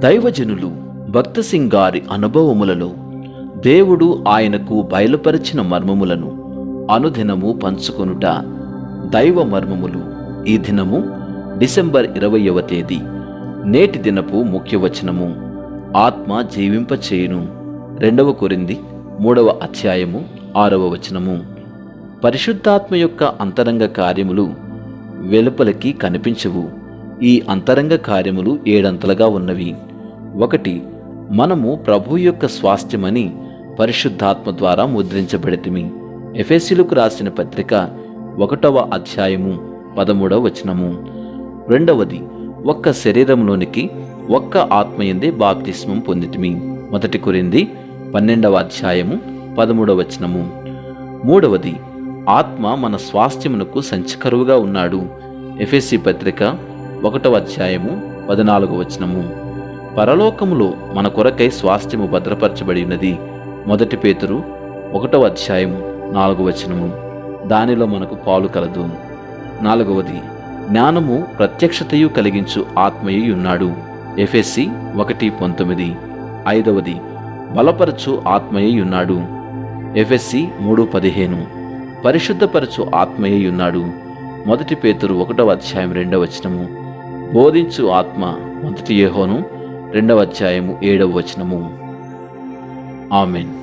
దైవజనులు భక్తసింగ్ గారి అనుభవములలో దేవుడు ఆయనకు బయలుపరిచిన మర్మములను అనుదినము పంచుకొనుట దైవ మర్మములు. ఈ దినము డిసెంబర్ ఇరవయవ తేదీ నేటి దినపు ముఖ్య వచనము. ఆత్మ జీవింపచేయును. రెండవ కొరింది మూడవ అధ్యాయము ఆరవ వచనము. పరిశుద్ధాత్మ యొక్క అంతరంగ కార్యములు వెలుపలికి కనిపించవు. ఈ అంతరంగ కార్యములు ఏడంతలుగా ఉన్నవి. ఒకటి మనము ప్రభు యొక్క స్వాస్థ్యమని పరిశుద్ధాత్మ ద్వారా ముద్రించబడితిమి. ఎఫెసిలకు రాసిన పత్రిక ఒకటవ అధ్యాయము పదమూడవ వచనము. రెండవది ఒక్క శరీరంలోనికి ఒక్క ఆత్మయందే బాప్తిస్మం పొందితిమి. మొదటి కొరింది పన్నెండవ అధ్యాయము పదమూడవ వచనము. మూడవది ఆత్మ మన స్వాస్థ్యమునకు సంచకరువుగా ఉన్నాడు. ఎఫ్ఎస్సి పత్రిక ఒకటవ అధ్యాయము పద్నాలుగు వచనము. పరలోకములో మన కొరకై స్వాస్థ్యము భద్రపరచబడి ఉన్నది మొదటి పేతురు ఒకటవ అధ్యాయము నాలుగు వచనము. దానిలో మనకు పాలు కలదు. నాలుగవది జ్ఞానము ప్రత్యక్షతయు కలిగించు ఆత్మయై ఉన్నాడు. ఎఫ్ఎస్సి ఒకటి పంతొమ్మిది. ఐదవది బలపరచు ఆత్మయై ఉన్నాడు. ఎఫ్ఎస్సి మూడు పదిహేను. పరిశుద్ధపరచు ఆత్మయై ఉన్నాడు. మొదటి పేతురు ఒకటవ అధ్యాయం రెండవ వచనము. బోధించు ఆత్మ మొదటి యహోను రెండవ అధ్యాయము ఏడవ వచనము. ఆమెన్.